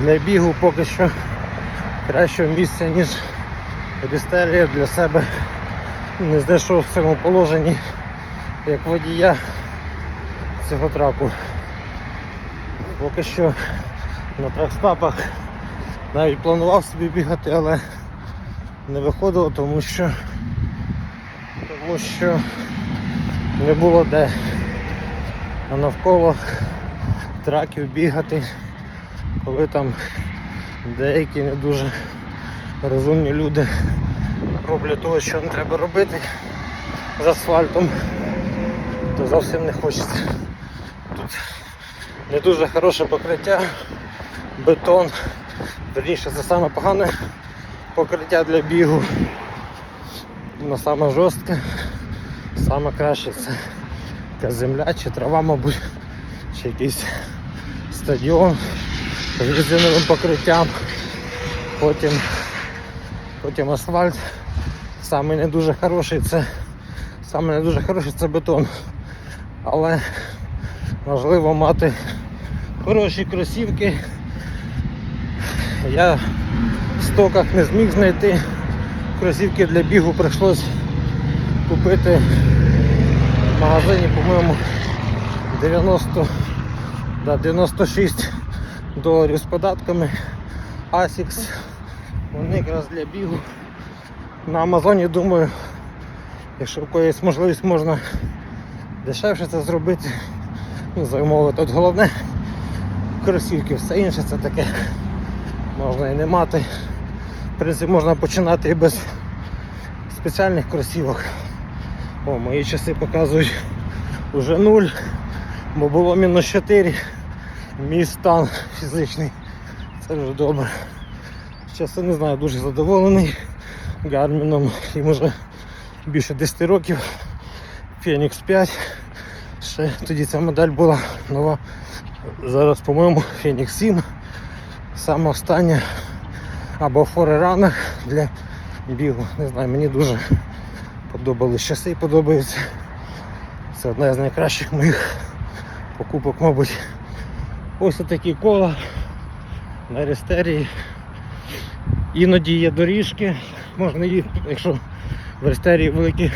для бігу поки що кращого місця, ніж Рістерія для себе не знайшов в цьому положенні як водія цього траку. Поки що на тракстапах навіть планував собі бігати, але не виходило, тому що тому що не було де. А навколо траків бігати, коли там деякі не дуже розумні люди роблять того, що не треба робити з асфальтом, то зовсім не хочеться. Тут не дуже хороше покриття, бетон, верніше це саме погане покриття для бігу. Но саме жорстке, саме краще це земля чи трава, мабуть, чи якийсь стадіон з резиновим покриттям, потім, потім асфальт. Саме не дуже хороший це саме не дуже хороший це бетон. Але важливо мати хороші кросівки. Я в стоках не зміг знайти кросівки для бігу прийшлось купити в магазині, по-моєму, 90, да, 96 доларів з податками Asics. Вони якраз для бігу. На Амазоні думаю, якщо в когось можливість можна дешевше це зробити, ну, замовити. От головне кросівки, все інше це таке можна і не мати. В принципі, можна починати і без спеціальних кросівок. О, мої часи показують уже 0, бо було мінус 4. Мій стан фізичний. Це вже добре. Чесно не знаю, дуже задоволений гарміном. Їм вже більше 10 років. Phoenix 5. Ще тоді ця модель була нова. Зараз, по-моєму, Phoenix 7. Саме остання або форерана для бігу. Не знаю, мені дуже подобались часи і подобається. Це одна з найкращих моїх покупок, мабуть. Ось такі кола на рестерії. Іноді є доріжки, можна їх, якщо в рестерії великі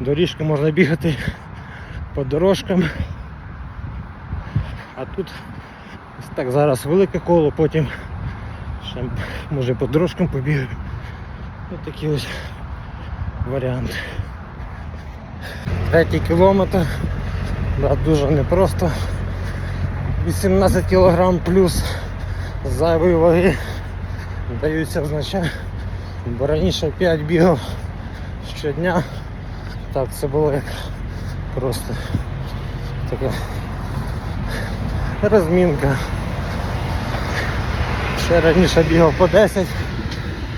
доріжки, можна бігати по дорожкам. А тут так зараз велике коло, потім ще може по дорожкам побігаю. Ось такий ось варіант. Третій кілометр. Да, дуже непросто. 18 кг плюс зайвої ваги даються означає. Бо раніше 5 бігав щодня. Так це було як просто така розмінка. Ще раніше бігав по 10,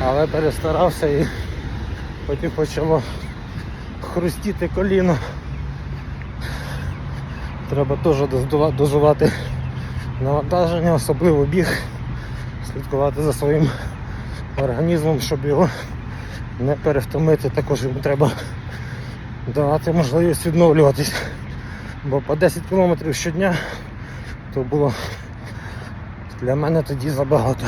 але перестарався і потім почало хрустіти коліно. Треба теж дозувати навантаження, особливо біг, слідкувати за своїм організмом, щоб його не перевтомити. Також йому треба давати можливість відновлюватись. Бо по 10 км щодня то було для мене тоді забагато.